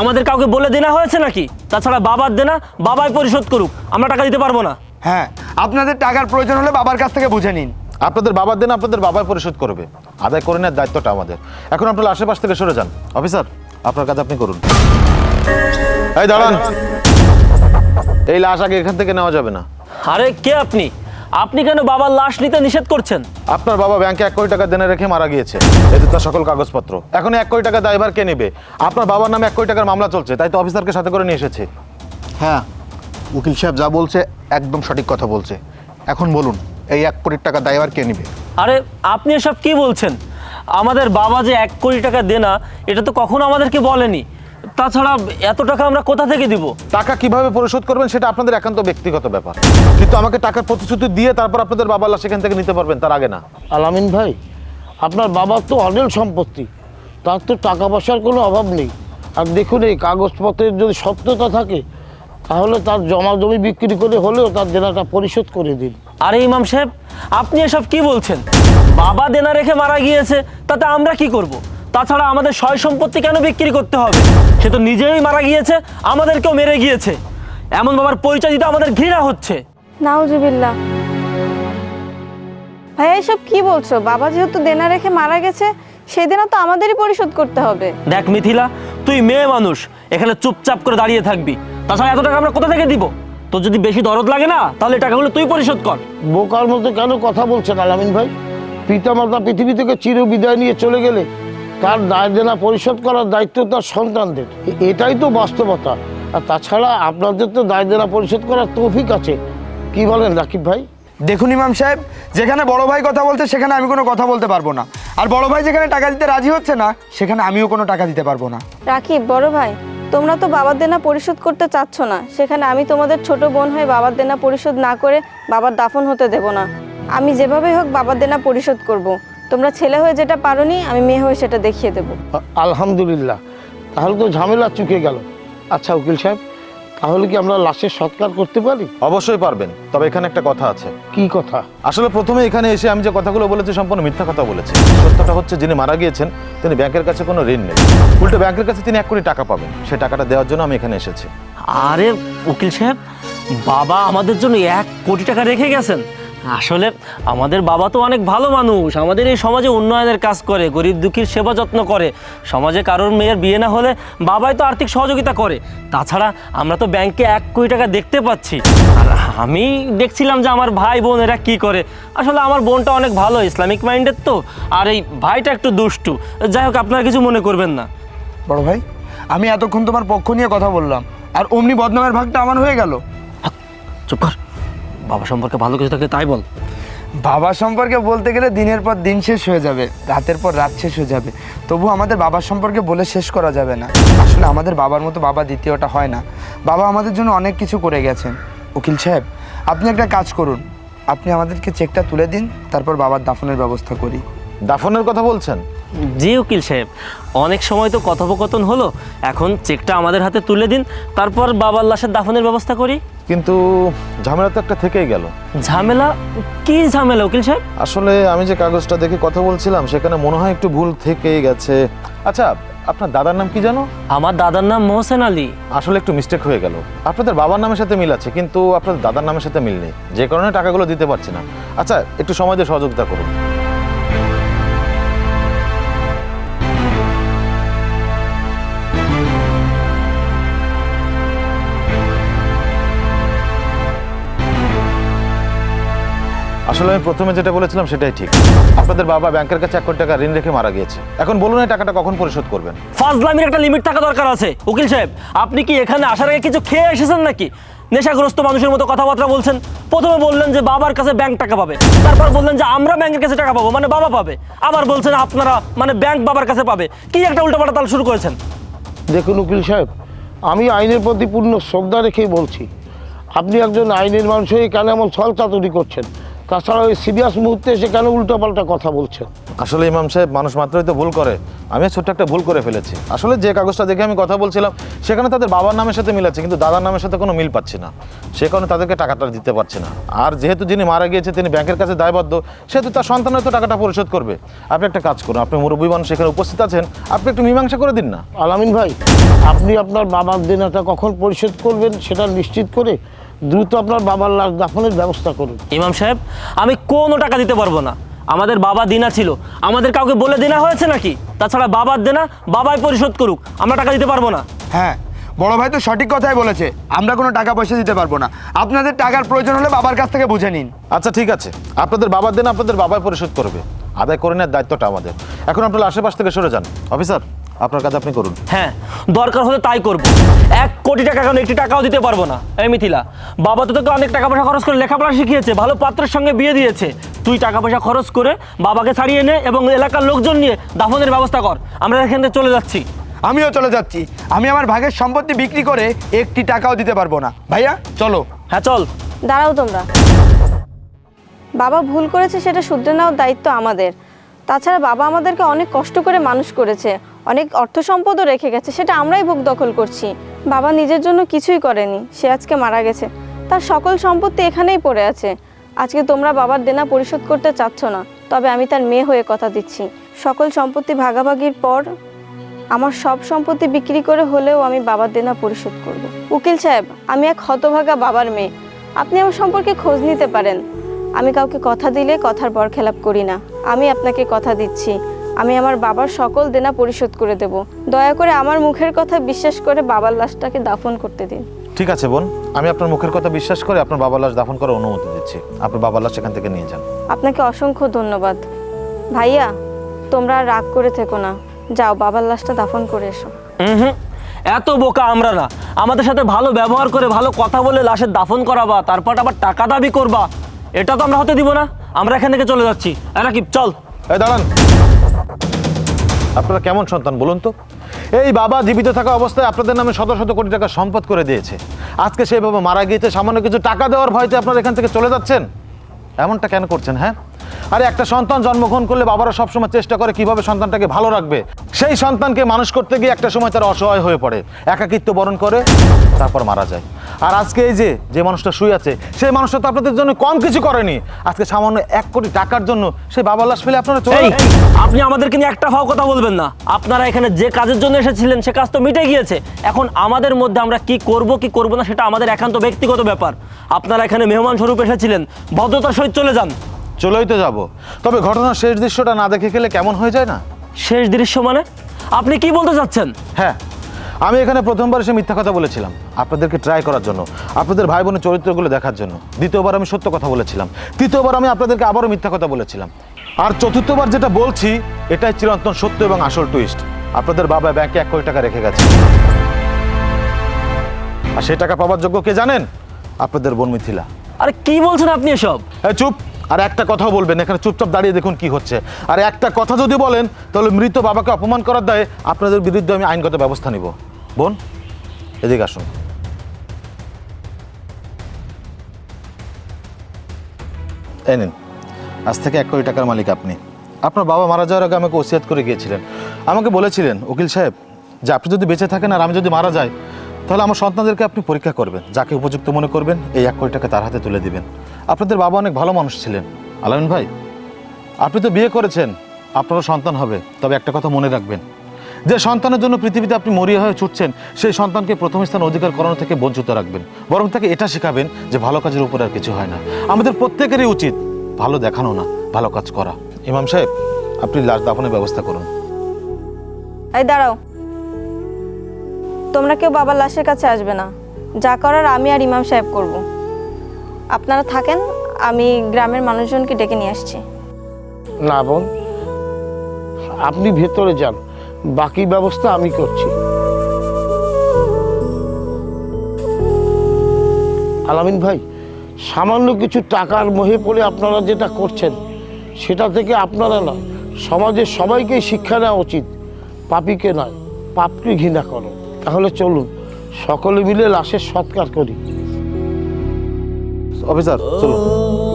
আমাদের কাউকে বলে দেনা হয়েছে নাকি? তাছাড়া বাবার দেনা বাবাই পরিশোধ করুক আমরা টাকা দিতে পারব না। হ্যাঁ আপনাদের টাকার প্রয়োজন হলে বাবার কাছ থেকে বুঝে নিন। আপনাদের বাবার দেনা আপনাদের বাবাই পরিশোধ করবে। আদায় করে নেওয়ার দায়িত্বটা আমাদের। এখন আপনারা আশেপাশ থেকে সরে যান। অফিসার আপনার কাজ আপনি করুন। এই দাঁড়ান। এই লাশ আগে এখান থেকে নেওয়া যাবে না। আরে কে আপনি? আপনি কেন বাবার লাশ নিতে নিষেধ করছেন? আপনার বাবা ব্যাংকে এক কোটি টাকা দেনে রেখে মারা গিয়েছে। এতে তার সকল কাগজপত্র। এখন এক কোটি টাকা দায়ভার কে নেবে? আপনার বাবার নামে এক কোটি টাকার মামলা চলছে তাই তো অফিসারকে সাথে করে নিয়ে এসেছে। হ্যাঁ উকিল সাহেব যা বলছে একদম সঠিক কথা বলছে। এখন বলুন এই এক কোটি টাকা দায়বার কে নেবে? আরে আপনি এসব কি বলছেন? আমাদের বাবা যে এক কোটি টাকা দেনা এটা তো কখনো আমাদেরকে বলেনি। তাছাড়া এত টাকা আমরা কোথা থেকে দিব? টাকা কীভাবে পরিশোধ করবেন সেটা আপনাদের একান্ত ব্যক্তিগত ব্যাপার। কিন্তু আমাকে টাকার প্রতিশ্রুতি দিয়ে তারপর আপনাদের বাবার লাশ এখান থেকে নিতে পারবেন তার আগে না। আলামিন ভাই আপনার বাবার তো অনেক সম্পত্তি। তার তো টাকা পয়সার কোনো অভাব নেই। আর দেখুন এই কাগজপত্রের যদি সত্যতা থাকে তাহলে তার জমা জমি বিক্রি করে হলেও তার দেনাটা পরিশোধ করে দিন। আরে ইমাম সাহেব আপনি এসব কি বলছেন? বাবা দেনা রেখে মারা গিয়েছে তাতে আমরা কি করব। তাছাড়া আমাদের সয় সম্পত্তি কেন বিক্রি করতে হবে? সে তো নিজেই মারা গিয়েছে আমাদেরকেও মেরে গিয়েছে। এমন বাবার পরিচয় দিতে আমাদের ঘৃণা হচ্ছে। নাউজুবিল্লাহ। ভাইয়া এসব কি বলছো? বাবা যেহেতু দেনা রেখে মারা গেছে সেই দেনা তো আমাদেরই পরিশোধ করতে হবে। দেখ মিথিলা তুই মেয়ে মানুষ এখানে চুপচাপ করে দাঁড়িয়ে থাকবি। তাছাড়া এত টাকা আমরা কোথা থেকে দিব? তোর যদি বেশি দরদ লাগে না তাহলে টাকাগুলো তুই পরিশোধ কর। বোকার মতো কেন কথা বলছেন আলামিন ভাই? পিতামাতা পৃথিবী থেকে চির বিদায় নিয়ে চলে গেলে তার দায় দেনা পরিশোধ করার দায়িত্ব তার সন্তানদের। এটাই তো বাস্তবতা। আর তাছাড়া আপনাদের তো দায় দেনা পরিশোধ করার তৌফিক আছে। কি বলেন রাকিব ভাই? দেখুন ইমাম সাহেব যেখানে বড় ভাই কথা বলছে সেখানে আমি কোনো কথা বলতে পারব না। আর বড় ভাই যেখানে টাকা দিতে রাজি হচ্ছে না সেখানে আমিও কোনো টাকা দিতে পারব না। রাকিব বড় ভাই তোমরা তো বাবার দেনা পরিশোধ করতে চাচ্ছ না। সেখানে আমি তোমাদের ছোট বোন হয়ে বাবার দেনা পরিশোধ না করে বাবার দাফন হতে দেব না। আমি যেভাবেই হোক বাবার দেনা পরিশোধ করব। তোমরা ছেলে হয়ে যেটা পারোনি আমি মেয়ে হয়ে সেটা দেখিয়ে দেবো। আলহামদুলিল্লাহ। তাহলে তো ঝামেলা চুকে গেল। আচ্ছা উকিল সাহেব তাহলে কি আমরা লাশের সৎকার করতে পারি? অবশ্যই পারবেন তবে এখানে একটা কথা আছে। কি কথা? আসলে প্রথমে এখানে এসে আমি যে কথাগুলো বলেছি সম্পূর্ণ মিথ্যা কথা বলেছি। সত্যটা হচ্ছে যিনি মারা গিয়েছেন তিনি ব্যাংকের কাছে কোনো ঋণ নেই। উল্টো ব্যাংকের কাছে তিনি এক কোটি টাকা পাবেন। সেই টাকাটা দেওয়ার জন্য আমি এখানে এসেছি। আরে উকিল সাহেব বাবা আমাদের জন্য এক কোটি টাকা রেখে গেছেন। আসলে আমাদের বাবা তো অনেক ভালো মানুষ। আমাদের এই সমাজে উন্নয়নের কাজ করে গরিব দুঃখীর সেবা যত্ন করে। সমাজে কারোর মেয়ের বিয়ে না হলে বাবাই তো আর্থিক সহযোগিতা করে। তাছাড়া আমরা তো ব্যাংকে এক কোটি টাকা দেখতে পাচ্ছি। আর আমি দেখছিলাম যে আমার ভাই বোন এরা কী করে। আসলে আমার বোনটা অনেক ভালো ইসলামিক মাইন্ডের তো। আর এই ভাইটা একটু দুষ্টু। যাই হোক আপনারা কিছু মনে করবেন না। বড় ভাই আমি এতক্ষণ তোমার পক্ষ নিয়ে কথা বললাম। আর অমনি বদনামের ভাগটা আমার হয়ে গেল। চুপ কর। বাবা সম্পর্কে ভালো কিছু থাকে তাই বল। বাবা সম্পর্কে বলতে গেলে দিনের পর দিন শেষ হয়ে যাবে রাতের পর রাত শেষ হয়ে যাবে। তবু আমাদের বাবার সম্পর্কে বলে শেষ করা যাবে না। আসলে আমাদের বাবার মতো বাবা দ্বিতীয়টা হয় না। বাবা আমাদের জন্য অনেক কিছু করে গেছেন। উকিল সাহেব আপনি একটা কাজ করুন। আপনি আমাদেরকে চেকটা তুলে দিন তারপর বাবার দাফনের ব্যবস্থা করি। দাফনের কথা বলছেন? জি উকিল সাহেব অনেক সময় তো কথোপকথন হলো। এখন চেকটা আমাদের হাতে তুলে দিন তারপর বাবার লাশের দাফনের ব্যবস্থা করি। কিন্তু ঝামেলা তো একটা থেকেই গেল। ঝামেলা? কি ঝামেলা উকিল সাহেব? আসলে আমি যে কাগজটা দেখে কথা বলছিলাম সেখানে মনে হয় একটু ভুল থেকেই গেছে। আচ্ছা আপনার দাদার নাম কি জানো? আমার দাদার নাম মোহসেন আলী। আসলে একটু মিস্টেক হয়ে গেল। আপনাদের বাবার নামের সাথে মিল আছে কিন্তু আপনাদের দাদার নামের সাথে মিল নেই। যে কারণে টাকাগুলো দিতে পারছি না। আচ্ছা একটু সময় দিয়ে সহযোগিতা করুন। আসলে আমি প্রথমে যেটা বলেছিলাম সেটাই ঠিক। আপনাদের বাবা ব্যাংকের কাছে এক কোটি টাকা ঋণ রেখে মারা গিয়েছে। এখন বলুন এই টাকাটা কখন পরিশোধ করবেন? ফাজলামির একটা লিমিট থাকা দরকার আছে। উকিল সাহেব আপনি কি এখানে আসার আগে কিছু খেয়ে এসেছেন নাকি? নেশাগ্রস্ত মানুষের মতো কথাবার্তা বলছেন। প্রথমে বললেন যে বাবার কাছে ব্যাংক টাকা পাবে। তারপর বললেন যে আমরা ব্যাংকের কাছে টাকা পাবো মানে বাবা পাবে। আবার বলছেন আপনারা মানে ব্যাংক বাবার কাছে পাবে। কি একটা উল্টোপাল্টা তাল শুরু করেছেন? দেখুন উকিল সাহেব আমি আইনের প্রতি পূর্ণ শ্রদ্ধা রেখেই বলছি। আপনি একজন আইনের মানুষ হয়ে কেন এমন ছল চাতুরি করছেন? তাছাড়া ওই সিরিয়াস মুহূর্তে এসে কেন উল্টোপাল্টা কথা বলছেন আসলে ইমাম সাহেব মানুষ মাত্রই তো ভুল করে। আমি ছোট্ট একটা ভুল করে ফেলেছি। আসলে যে কাগজটা দেখে আমি কথা বলছিলাম সেখানে তাদের বাবার নামের সাথে মিল আছে কিন্তু দাদার নামের সাথে কোনো মিল পাচ্ছি না। সে কারণে তাদেরকে টাকাটা দিতে পারছে না। আর যেহেতু যিনি মারা গিয়েছে তিনি ব্যাংকের কাছে দায়বদ্ধ সেহেতু তার সন্তান হয়তো টাকাটা পরিশোধ করবে। আপনি একটা কাজ করুন আপনি মুরব্বী মানুষ সেখানে উপস্থিত আছেন আপনি একটু মীমাংসা করে দিন না। আলামিন ভাই আপনি আপনার বাবার দেনাটা কখন পরিশোধ করবেন সেটা নিশ্চিত করে দ্রুত আপনার বাবার লাশ দাফনের ব্যবস্থা করুন। ইমাম সাহেব আমি কোনো টাকা দিতে পারব না। আমাদের বাবা দিনা ছিল। আমাদের কাউকে বলে দেনা হয়েছে নাকি? তাছাড়া বাবার দেনা বাবাই পরিশোধ করুক। আমরা টাকা দিতে পারব না। হ্যাঁ বড় ভাই তো সঠিক কথাই বলেছে। আমরা কোনো টাকা পয়সা দিতে পারব না। আপনাদের টাকার প্রয়োজন হলে বাবার কাছ থেকে বুঝে নিন। আচ্ছা ঠিক আছে। আপনাদের বাবার দেনা আপনাদের বাবাই পরিশোধ করবে। আদায় করে নেওয়ার দায়িত্বটা আমাদের। এখন আপনারা আশেপাশ থেকে সরে যান। অফিসার। আপনার কাজ আপনি করুন। হ্যাঁ দরকার হলে তাই করব। এক কোটি টাকা কেন একটি টাকাও দিতে পারব না। এই মিথিলা বাবা তো তোকে অনেক টাকা পয়সা খরচ করে লেখাপড়া শিখিয়েছে ভালো পাত্রের সঙ্গে বিয়ে দিয়েছে। তুই টাকা পয়সা খরচ করে বাবাকে ছাড়িয়ে নে এবং এলাকার লোকজন নিয়ে দাফনের ব্যবস্থা কর। আমরা এখান থেকে চলে যাচ্ছি। আমিও চলে যাচ্ছি। আমি আমার ভাগের সম্পত্তি বিক্রি করে একটি টাকাও দিতে পারব না। ভাইয়া চলো। হ্যাঁ চল। দাঁড়াও তোমরা। বাবা ভুল করেছে সেটা শুধরে নেওয়ার দায়িত্ব আমাদের। তাছাড়া বাবা আমাদেরকে অনেক কষ্ট করে মানুষ করেছে, অনেক অর্থ সম্পদও রেখে গেছে, সেটা আমরাই ভোগ দখল করছি। বাবা নিজের জন্য কিছুই করেনি, সে আজকে মারা গেছে। তার সকল সম্পত্তি এখানেই পড়ে আছে। আজকে তোমরা বাবার দেনা পরিশোধ করতে চাচ্ছ না, তবে আমি তার মেয়ে হয়ে কথা দিচ্ছি। সকল সম্পত্তি ভাগাভাগির পর আমার সব সম্পত্তি বিক্রি করে হলেও আমি বাবার দেনা পরিশোধ করব। উকিল সাহেব, আমি এক হতভাগা বাবার মেয়ে। আপনি আমার সম্পর্কে খোঁজ নিতে পারেন। আমি কাউকে কথা দিলে কথার বরখেলাপ করি না। আমি আপনাকে কথা দিচ্ছি। আমি আমার বাবার সকল দেনা পরিশোধ করে দেব। দয়া করে আমার মুখের কথা বিশ্বাস করে বাবার লাশটাকে দাফন করতে দিন। ঠিক আছে বোন। আমি আপনার মুখের কথা বিশ্বাস করে আপনার বাবার লাশ দাফন করার অনুমতি দিচ্ছি। আপনি বাবার লাশ সেখান থেকে নিয়ে যান। আপনাকে অসংখ্য ধন্যবাদ। ভাইয়া তোমরা আর রাগ করে থেকো না। যাও বাবার লাশটা দাফন করে এসো। হুম এত বোকা আমরা না। আমাদের সাথে ভালো ব্যবহার করে ভালো কথা বলে লাশের দাফন করাবা তারপর আবার টাকা দাবি করবা। এটা তো আমরা হতে দিব না। আমরা এখান থেকে চলে যাচ্ছি। রাকিব, চল। এই দাঁড়ান। আপনারা কেমন সন্তান বলুন তো? এই বাবা জীবিত থাকা অবস্থায় আপনাদের নামে শত শত কোটি টাকা সম্পদ করে দিয়েছে। আজকে সেই বাবা মারা গিয়েছে, সামান্য কিছু টাকা দেওয়ার ভয়তে আপনারা এখান থেকে চলে যাচ্ছেন? এমনটা কেন করছেন হ্যাঁ? আরে একটা সন্তান জন্মগ্রহণ করলে বাবারা সবসময় চেষ্টা করে কীভাবে সন্তানটাকে ভালো রাখবে। সেই সন্তানকে মানুষ করতে গিয়ে একটা সময় তারা অসহায় হয়ে পড়ে। একাকিত্ব বরণ করে তারপর মারা যায়। আর আজকে এই যে যে মানুষটা শুয়ে আছে সেই মানুষটা তো আপনাদের জন্য কম কিছু করেনি। আজকে সামান্য এক কোটি টাকার জন্য সেই বাবার লাশ ফেলে আপনারা চলে এই আপনি আমাদেরকে নিয়ে একটা ফাও কথা বলবেন না। আপনারা এখানে যে কাজের জন্য এসেছিলেন সে কাজ তো মিটে গিয়েছে। এখন আমাদের মধ্যে আমরা কি করব কি করব না সেটা আমাদের একান্ত ব্যক্তিগত ব্যাপার। আপনারা এখানে মেহমান স্বরূপ এসেছিলেন ভদ্রতার সহিত চলে যান। চলেই তো যাব। তবে ঘটনার শেষ দৃশ্যটা না দেখে গেলে কেমন হয়ে যায় না? শেষ দৃশ্য মানে? আপনি কি বলতে চাচ্ছেন? হ্যাঁ আমি এখানে প্রথমবার এসে মিথ্যা কথা বলেছিলাম আপনাদেরকে ট্রাই করার জন্য আপনাদের ভাই বোনের চরিত্রগুলো দেখার জন্য। দ্বিতীয়বার আমি সত্য কথা বলেছিলাম তৃতীয়বার আমি আপনাদেরকে আবারও মিথ্যা কথা বলেছিলাম। আর চতুর্থবার যেটা বলছি এটাই চিরন্তন সত্য এবং আসল টুইস্ট আপনাদের বাবা ব্যাংকে এক কোটি টাকা রেখে গেছে। আর সেই টাকা পাওয়ার যোগ্য কে জানেন? আপনাদের বোন মিথিলা। আরে কি বলছেন আপনি এসব? এই চুপ! আর একটা কথাও বলবেন, এখানে চুপচাপ দাঁড়িয়ে দেখুন কি হচ্ছে। আর একটা কথা যদি বলেন, তাহলে মৃত বাবাকে অপমান করার দায়ে আপনাদের বিরুদ্ধে আমি আইনগত ব্যবস্থা নিব। বোন, এদিকে আসুন। এই নিন, আজ থেকে এক কোটি টাকার মালিক আপনি। আপনার বাবা মারা যাওয়ার আগে আমাকে ওসিয়াত করে গিয়েছিলেন। আমাকে বলেছিলেন, উকিল সাহেব, যে আপনি যদি বেঁচে থাকেন আর আমি যদি মারা যাই, তাহলে আমার সন্তানদেরকে আপনি পরীক্ষা করবেন। যাকে উপযুক্ত মনে করবেন, এই এক কোটি টাকা তার হাতে তুলে দিবেন। আপনাদের বাবা অনেক ভালো মানুষ ছিলেন। আলামিন ভাই, আপনি তো বিয়ে করেছেন, আপনারও সন্তান হবে, তবে একটা কথা মনে রাখবেন। যে সন্তানের জন্য পৃথিবীতে আপনি মরিয়া হয়ে ছুটছেন, সেই সন্তানকে প্রথম স্থান অধিকার করানো থেকে বঞ্চিত রাখবেন। বরং তাকে এটা শেখাবেন যে ভালো কাজের উপর আর কিছু হয় না। আমাদের প্রত্যেকেরই উচিত ভালো দেখানো না, ভালো কাজ করা। ইমাম সাহেব, আপনি লাশ দাফনের ব্যবস্থা করুন। এই দাঁড়াও। তোমরা কেউ বাবার লাশের কাছে আসবে না। যা করার আমি আর ইমাম সাহেব করব। আপনারা থাকেন, আমি গ্রামের মানুষজনকে ডেকে নিয়ে আসছি। না বোন, আপনি ভেতরে যান, বাকি ব্যবস্থা আমি করছি। আলামিন ভাই, সামান্য কিছু টাকার মোহে পড়ে আপনারা যেটা করছেন, সেটা থেকে আপনারা না, সমাজের সবাইকেই শিক্ষা নেওয়া উচিত। পাপিকে নয়, পাপকে ঘৃণা করো। তাহলে চলুন, সকলে মিলে লাশের সৎকার করি। অফিসার চলুন